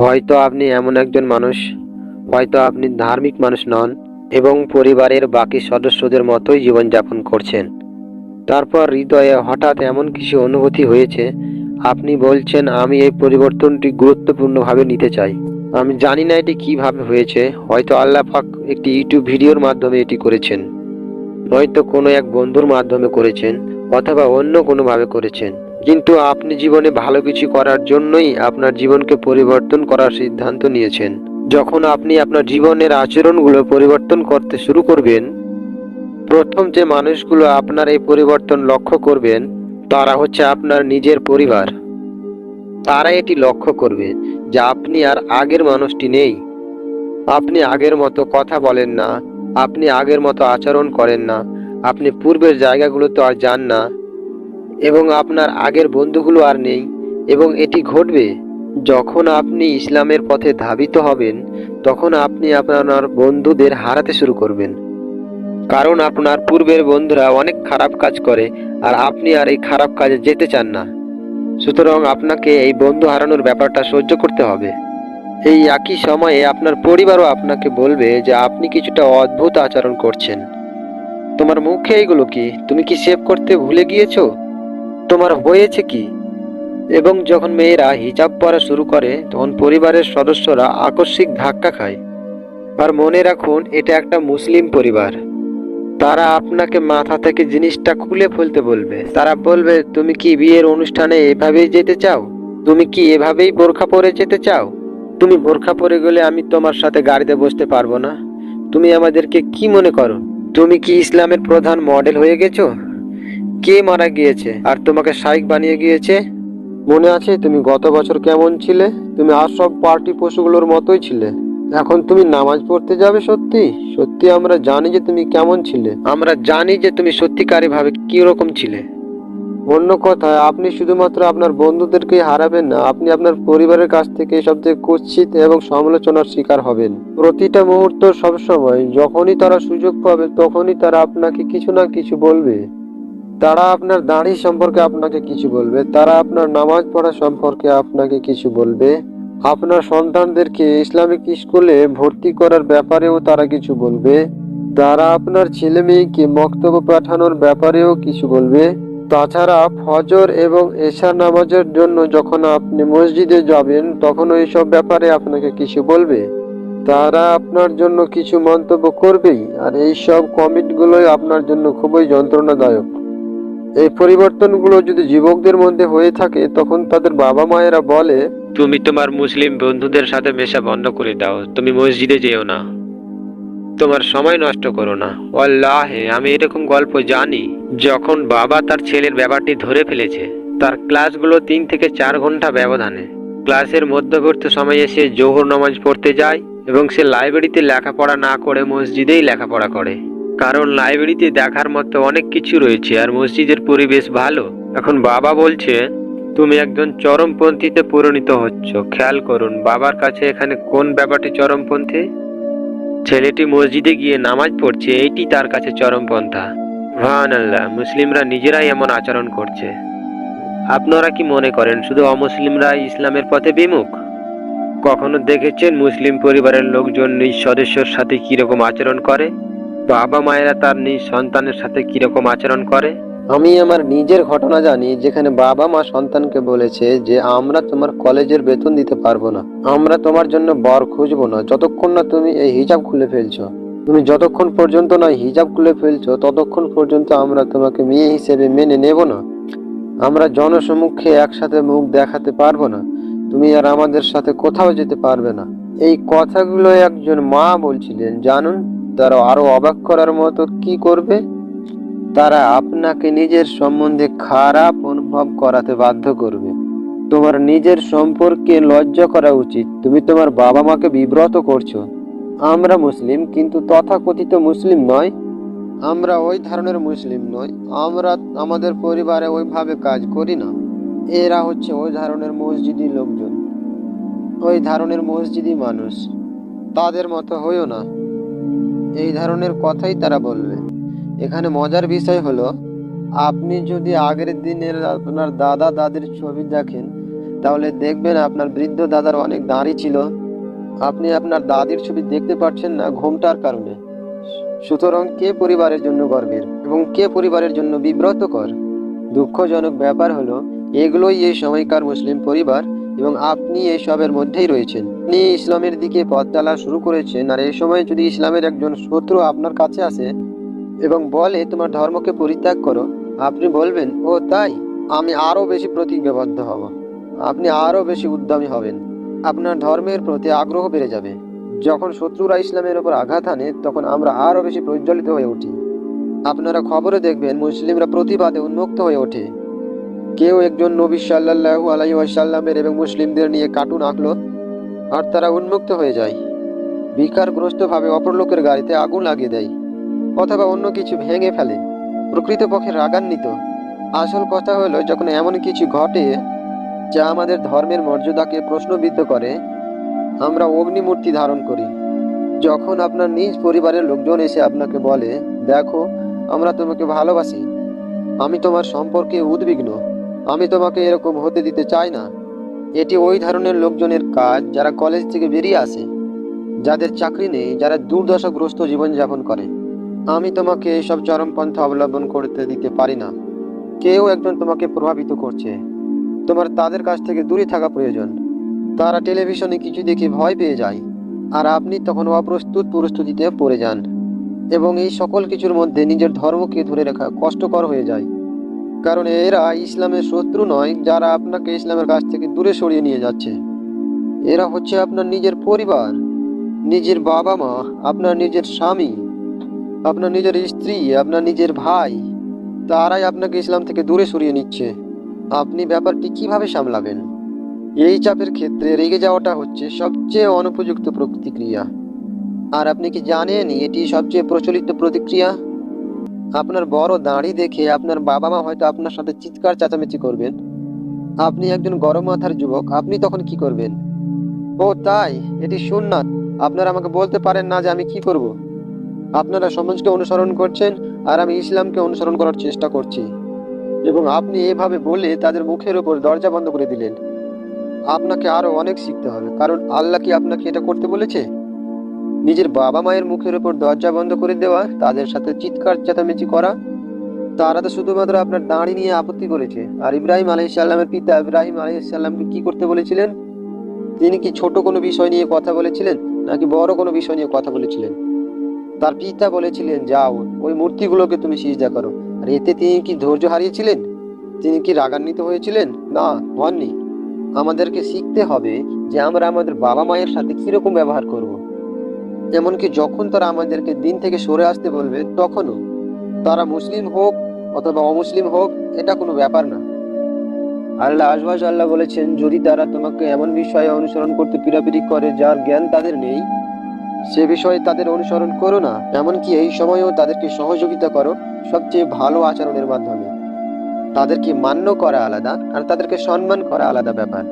হয়তো আপনি এমন একজন মানুষ, হয়তো আপনি ধার্মিক মানুষ নন এবং পরিবারের বাকি সদস্যদের মতোই জীবনযাপন করছেন। তারপর হৃদয়ে হঠাৎ এমন কিছু অনুভূতি হয়েছে, আপনি বলছেন, আমি এই পরিবর্তনটি গুরুত্বপূর্ণভাবে নিতে চাই। আমি জানি না এটি কীভাবে হয়েছে, হয়তো আল্লাহ একটি ইউটিউব ভিডিওর মাধ্যমে এটি করেছেন, নয়তো কোনো এক বন্ধুর মাধ্যমে করেছেন অথবা অন্য কোনোভাবে করেছেন। কিন্তু আপনি জীবনে ভালো কিছু করার জন্যই আপনার জীবনকে পরিবর্তন করার সিদ্ধান্ত নিয়েছেন। যখন আপনি আপনার জীবনের আচরণগুলো পরিবর্তন করতে শুরু করবেন, প্রথম যে মানুষগুলো আপনার এই পরিবর্তন লক্ষ্য করবেন, তারা হচ্ছে আপনার নিজের পরিবার। তারা এটি লক্ষ্য করবে যে আপনি আর আগের মানুষটি নেই। আপনি আগের মতো কথা বলেন না, আপনি আগের মতো আচরণ করেন না, আপনি পূর্বের জায়গাগুলোতে আর যান না। এবং আপনার আগের বন্ধুগুলো আর নেই, এবং এটি ঘটবে। যখন আপনি ইসলামের পথে ধাবিত হবেন, তখন আপনি আপনার বন্ধুদের হারাতে শুরু করবেন। কারণ আপনার পূর্বের বন্ধুরা অনেক খারাপ কাজ করে, আর আপনি আর এই খারাপ কাজে যেতে চান না। সুতরাং আপনাকে এই বন্ধু হারানোর ব্যাপারটা সহ্য করতে হবে। এই একই সময়ে আপনার পরিবারও আপনাকে বলবে যে, আপনি কিছুটা অদ্ভুত আচরণ করছেন। তোমার মুখে এইগুলো কি? তুমি কি সেভ করতে ভুলে গিয়েছো? তোমার হয়েছে কি? এবং যখন মেয়েরা হিজাব পরা শুরু করে, তখন পরিবারের সদস্যরা আকস্মিক ধাক্কা খায়। আর মনে রাখুন, এটা একটা মুসলিম পরিবার। তারা আপনাকে মাথা থেকে জিনিসটা খুলে ফেলতে বলবে। তারা বলবে, তুমি কি বিয়ের অনুষ্ঠানে এভাবেই যেতে চাও? তুমি কি এভাবেই বোরখা পরে যেতে চাও? তুমি বোরখা পরে গেলে আমি তোমার সাথে গাড়িতে বসতে পারব না। তুমি আমাদেরকে কি মনে করো? তুমি কি ইসলামের প্রধান মডেল হয়ে গেছো? কে মারা গিয়েছে? আর তোমাকে শাইক বানিয়ে গিয়েছে? মনে আছে তুমি গত বছর কেমন ছিলে? তুমি আর সব পার্টি পশুগুলোর মতোই ছিলে। এখন তুমি নামাজ পড়তে যাবে সত্যি? সত্যি আমরা জানি যে তুমি কেমন ছিলে। আমরা জানি যে তুমি সত্যিকারী ভাবে রকম ছিলে। অন্য কথায়, আপনি শুধুমাত্র আপনার বন্ধুদেরকেই হারাবেন না, আপনি আপনার পরিবারের কাছ থেকে সবথেকে কুৎসিত এবং সমালোচনার শিকার হবেন। প্রতিটা মুহূর্ত সবসময়, যখনই তারা সুযোগ পাবে, তখনই তারা আপনাকে কিছু না কিছু বলবে। তারা আপনার দাড়ি সম্পর্কে আপনাকে কিছু বলবে, তারা আপনার নামাজ পড়া সম্পর্কে আপনাকে কিছু বলবে। আপনার সন্তানদেরকে ইসলামিক স্কুলে ভর্তি করার ব্যাপারেও তারা কিছু বলবে। তারা আপনার ছেলে মেয়েকে বক্তব্য পাঠানোর ব্যাপারেও কিছু বলবে। তাছাড়া ফজর এবং এশা নামাজের জন্য যখন আপনি মসজিদে যাবেন, তখন এইসব ব্যাপারে আপনাকে কিছু বলবে। তারা আপনার জন্য কিছু মন্তব্য করবেই, আর এই সব কমেন্টগুলোই আপনার জন্য খুবই যন্ত্রণাদায়ক। এই পরিবর্তনগুলো যদি যুবকদের মধ্যে হয়ে থাকে, তখন তাদের বাবা মায়েরা বলে, তুমি তোমার মুসলিম বন্ধুদের সাথে মেশা বন্ধ করে দাও। তুমি মসজিদে যেও না। তোমার সময় নষ্ট করো না। আল্লাহে আমি এরকম গল্প জানি। যখন বাবা তার ছেলের ব্যাপারটি ধরে ফেলেছে, তার ক্লাসগুলো তিন থেকে চার ঘণ্টা ব্যবধানে। ক্লাসের মধ্যবর্তী সময়ে সে জোহর নামাজ পড়তে যায় এবং সে লাইব্রেরিতে লেখাপড়া না করে মসজিদেই লেখাপড়া করে। কারণ লাইব্রেরিতে দেখার মতো অনেক কিছু রয়েছে আর মসজিদের পরিবেশ ভালো। এখন বাবা বলছে, তুমি একজন চরমপন্থীতে পরিণত হচ্ছ। খেয়াল করুন, বাবার কাছে এখানে কোন ব্যাপারটি চরমপন্থী? ছেলেটি মসজিদে গিয়ে নামাজ পড়ছে, এইটি তার কাছে চরমপন্থা। ভান আল্লাহ মুসলিমরা নিজেরাই এমন আচরণ করছে। আপনারা কি মনে করেন, শুধু অমুসলিমরা ইসলামের পথে বিমুখ? কখনো দেখেছেন মুসলিম পরিবারের লোকজন নিজ সদস্যর সাথে কীরকম আচরণ করে? বাবা মায়েরা তার নিজ সন্তানের সাথে কীরকম আচরণ করে? আমি আমার নিজের ঘটনা জানি, যেখানে বাবা মা সন্তানকে বলেছে যে, আমরা তোমার কলেজের বেতন দিতে পারব না। আমরা তোমার জন্য বর খুঁজবো না। যতক্ষণ না তুমি এই হিজাব খুলে ফেলছো, তুমি যতক্ষণ পর্যন্ত না হিজাব খুলে ফেলছো, ততক্ষণ পর্যন্ত আমরা তোমাকে মেয়ে হিসেবে মেনে নেব না। আমরা জনসমুখে একসাথে মুখ দেখাতে পারব না। তুমি আর আমাদের সাথে কোথাও যেতে পারবে না। এই কথাগুলো একজন মা বলছিলেন। জানুন তারা আরও অবাক করার মতো কি করবে? তারা আপনাকে নিজের সম্বন্ধে খারাপ অনুভব করাতে বাধ্য করবে। তোমার নিজের সম্পর্কে লজ্জা করা উচিত। তুমি তোমার বাবা মাকে বিব্রত করছ। আমরা মুসলিম, কিন্তু তথাকথিত মুসলিম নয়। আমরা ওই ধরনের মুসলিম নই। আমরা আমাদের পরিবারে ওইভাবে কাজ করি না। এরা হচ্ছে ওই ধরনের মসজিদি লোকজন। ওই ধরনের মসজিদি মানুষ। তাদের মতো হইও না। এই ধরনের কথাই তারা বলবে। এখানে মজার বিষয় হলো, আপনি যদি আগের দিনের আপনার দাদা দাদির ছবি দেখেন, তাহলে দেখবেন আপনার বৃদ্ধ দাদার অনেক দাঁড়ি ছিল। আপনি আপনার দাদির ছবি দেখতে পাচ্ছেন না ঘোমটার কারণে। সুতরাং কে পরিবারের জন্য গর্বের এবং কে পরিবারের জন্য বিব্রতকর? দুঃখজনক ব্যাপার হলো, এগুলোই এই সময়কার মুসলিম পরিবার এবং আপনি এসবের মধ্যেই রয়েছেন। আপনি ইসলামের দিকে পথ চালা শুরু করেছেন আর এই সময় যদি ইসলামের একজন শত্রু আপনার কাছে আসে এবং বলে, তোমার ধর্মকে পরিত্যাগ করো, আপনি বলবেন, ও তাই, আমি আরও বেশি প্রতিজ্ঞাবদ্ধ হব। আপনি আরও বেশি উদ্যমী হবেন। আপনার ধর্মের প্রতি আগ্রহ বেড়ে যাবে। যখন শত্রুরা ইসলামের ওপর আঘাত আনে, তখন আমরা আরও বেশি প্রজ্বলিত হয়ে উঠি। আপনারা খবরে দেখবেন, মুসলিমরা প্রতিবাদে উন্মুক্ত হয়ে ওঠে। কেউ একজন নবী সাল্লাল্লাহু আলাইহি ওয়াসাল্লামের এবং মুসলিমদের নিয়ে কার্টুন আঁকলো, আর তারা উন্মুক্ত হয়ে যায়। বিকারগ্রস্তভাবে অপর লোকের গাড়িতে আগুন লাগিয়ে দেয়, অথবা অন্য কিছু ভেঙে ফেলে। প্রকৃতপক্ষে রাগান্বিত। আসল কথা হলো, যখন এমন কিছু ঘটে যা আমাদের ধর্মের মর্যাদাকে প্রশ্নবিদ্ধ করে, আমরা অগ্নিমূর্তি ধারণ করি। যখন আপনার নিজ পরিবারের লোকজন এসে আপনাকে বলে, দেখো, আমরা তোমাকে ভালোবাসি। আমি তোমার সম্পর্কে উদ্বিগ্ন। আমি তোমাকে এরকম হতে দিতে চাই না। এটি ওই ধরনের লোকজনের কাজ যারা কলেজ থেকে বেরিয়ে আসে, যাদের চাকরি নেই, যারা দুর্দশাগ্রস্ত জীবনযাপন করে। আমি তোমাকে এইসব চরমপন্থা অবলম্বন করতে দিতে পারি না। কেউ একজন তোমাকে প্রভাবিত করছে। তোমার তাদের কাছ থেকে দূরে থাকা প্রয়োজন। তারা টেলিভিশনে কিছু দেখে ভয় পেয়ে যায়, আর আপনি তখন অপ্রস্তুত পরিস্থিতিতে পড়ে যান। এবং এই সকল কিছুর মধ্যে নিজের ধর্মকে ধরে রাখা কষ্টকর হয়ে যায়। কারণ এরা ইসলামের শত্রু নয়, যারা আপনাকে ইসলামের কাছ থেকে দূরে সরিয়ে নিয়ে যাচ্ছে। এরা হচ্ছে আপনার নিজের পরিবার, নিজের বাবা মা আপনার নিজের স্বামী, আপনার নিজের স্ত্রী, আপনার নিজের ভাই, তারাই আপনাকে ইসলাম থেকে দূরে সরিয়ে নিচ্ছে। আপনি ব্যাপারটি কীভাবে সামলাবেন? এই চাপের ক্ষেত্রে রেগে যাওয়াটা হচ্ছে সবচেয়ে অনুপযুক্ত প্রতিক্রিয়া। আর আপনি কি জানেন এটি সবচেয়ে প্রচলিত প্রতিক্রিয়া? আপনার বড় দাঁড়ি দেখে আপনার বাবা মা হয়তো আপনার সাথে চিৎকার চেঁচামেচি করবেন। আপনি একজন গরম মাথার যুবক, আপনি তখন কি করবেন? ও, তাই? এটি সুন্নাত। আপনারা আমাকে বলতে পারেন না যে আমি কি করব। আপনারা সমাজকে অনুসরণ করছেন আর আমি ইসলামকে অনুসরণ করার চেষ্টা করছি। এবং আপনি এভাবে বলে তাদের মুখের উপর দরজা বন্ধ করে দিলেন। আপনাকে আরও অনেক শিখতে হবে, কারণ আল্লাহ কি আপনাকে এটা করতে বলেছে? নিজের বাবা মায়ের মুখের উপর দরজা বন্ধ করে দেওয়া, তাদের সাথে চিৎকার, চেঁচামেচি করা, তারা তো শুধুমাত্র আপনার দাঁড়ি নিয়ে আপত্তি করেছে। আর ইব্রাহিম আলাইসাল্লামের পিতা ইব্রাহিম আলাইসাল্লামকে কি করতে বলেছিলেন? তিনি কি ছোট কোনো বিষয় নিয়ে কথা বলেছিলেন, নাকি বড় কোনো বিষয় নিয়ে কথা বলেছিলেন? তার পিতা বলেছিলেন, যাও, ওই মূর্তিগুলোকে তুমি সিজদা করো। আর এতে তিনি কি ধৈর্য হারিয়েছিলেন? তিনি কি রাগান্বিত হয়েছিলেন? না, হননি। আমাদেরকে শিখতে হবে যে আমরা আমাদের বাবা মায়ের সাথে কীরকম ব্যবহার করব। এমনকি যখন তারা আমাদেরকে দিন থেকে সরে আসতে বলবে, তখনও তারা মুসলিম হোক অথবা অমুসলিম হোক, এটা কোনো ব্যাপার না। আল্লাহ আজওয়াজ আল্লাহ বলেছেন, যদি তারা তোমাকে এমন বিষয়ে অনুসরণ করতে পিরাপিরি করে যার জ্ঞান তাদের নেই, সে বিষয়ে তাদের অনুসরণ করো না। এমনকি এই সময়েও তাদেরকে সহযোগিতা করো সবচেয়ে ভালো আচরণের মাধ্যমে। তাদেরকে মান্য করা আলাদা আর তাদেরকে সম্মান করা আলাদা ব্যাপার।